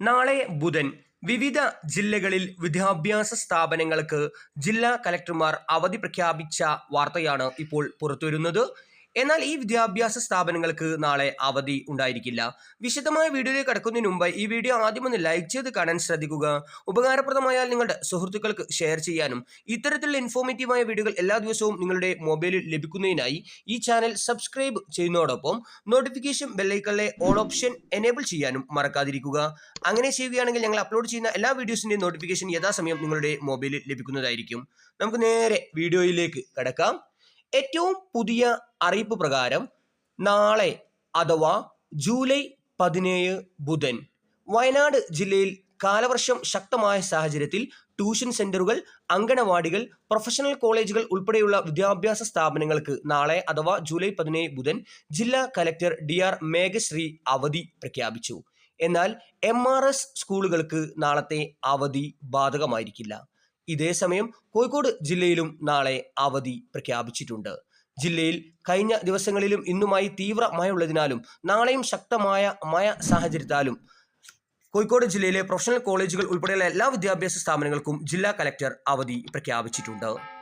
നാളെ ബുധൻ വിവിധ ജില്ലകളിൽ വിദ്യാഭ്യാസ സ്ഥാപനങ്ങൾക്ക് ജില്ലാ കലക്ടർമാർ അവധി പ്രഖ്യാപിച്ച വാർത്തയാണ് ഇപ്പോൾ പുറത്തുവരുന്നത്. എന്നാൽ ഈ വിദ്യാഭ്യാസ സ്ഥാപനങ്ങൾക്ക് നാളെ അവധി ഉണ്ടായിരിക്കില്ല. വിശദമായ വീഡിയോയിലേക്ക് കടക്കുന്നതിന് മുമ്പ് ഈ വീഡിയോ ആദ്യം ഒന്ന് ലൈക്ക് ചെയ്ത് കാണാൻ ശ്രദ്ധിക്കുക. ഉപകാരപ്രദമായാൽ നിങ്ങളുടെ സുഹൃത്തുക്കൾക്ക് ഷെയർ ചെയ്യാനും ഇത്തരത്തിലുള്ള ഇൻഫോർമേറ്റീവായ വീഡിയോകൾ എല്ലാ ദിവസവും നിങ്ങളുടെ മൊബൈലിൽ ലഭിക്കുന്നതിനായി ഈ ചാനൽ സബ്സ്ക്രൈബ് ചെയ്യുന്നതോടൊപ്പം നോട്ടിഫിക്കേഷൻ ബെല്ലൈക്കളിലെ ഓൾ ഓപ്ഷൻ എനേബിൾ ചെയ്യാനും മറക്കാതിരിക്കുക. അങ്ങനെ ചെയ്യുകയാണെങ്കിൽ ഞങ്ങൾ അപ്ലോഡ് ചെയ്യുന്ന എല്ലാ വീഡിയോസിന്റെയും നോട്ടിഫിക്കേഷൻ യഥാസമയം നിങ്ങളുടെ മൊബൈലിൽ ലഭിക്കുന്നതായിരിക്കും. നമുക്ക് നേരെ വീഡിയോയിലേക്ക് കടക്കാം. ഏറ്റവും പുതിയ അറിയിപ്പ് പ്രകാരം നാളെ അഥവാ ജൂലൈ പതിനേഴ് ബുധൻ വയനാട് ജില്ലയിൽ കാലവർഷം ശക്തമായ സാഹചര്യത്തിൽ ട്യൂഷൻ സെന്ററുകൾ അങ്കണവാടികൾ പ്രൊഫഷണൽ കോളേജുകൾ ഉൾപ്പെടെയുള്ള വിദ്യാഭ്യാസ സ്ഥാപനങ്ങൾക്ക് നാളെ അഥവാ ജൂലൈ പതിനേഴ് ബുധൻ ജില്ലാ കലക്ടർ ഡി ആർ മേഘശ്രീ അവധി പ്രഖ്യാപിച്ചു. എന്നാൽ എം സ്കൂളുകൾക്ക് നാളത്തെ അവധി ബാധകമായിരിക്കില്ല. ഇതേസമയം കോഴിക്കോട് ജില്ലയിലും നാളെ അവധി പ്രഖ്യാപിച്ചിട്ടുണ്ട്. ജില്ലയിൽ കഴിഞ്ഞ ദിവസങ്ങളിലും ഇന്നുമായി തീവ്ര മഴ ഉള്ളതിനാലും നാളെയും ശക്തമായ മഴ സാഹചര്യത്താലും കോഴിക്കോട് ജില്ലയിലെ പ്രൊഫഷണൽ കോളേജുകൾ ഉൾപ്പെടെയുള്ള എല്ലാ വിദ്യാഭ്യാസ സ്ഥാപനങ്ങൾക്കും ജില്ലാ കലക്ടർ അവധി പ്രഖ്യാപിച്ചിട്ടുണ്ട്.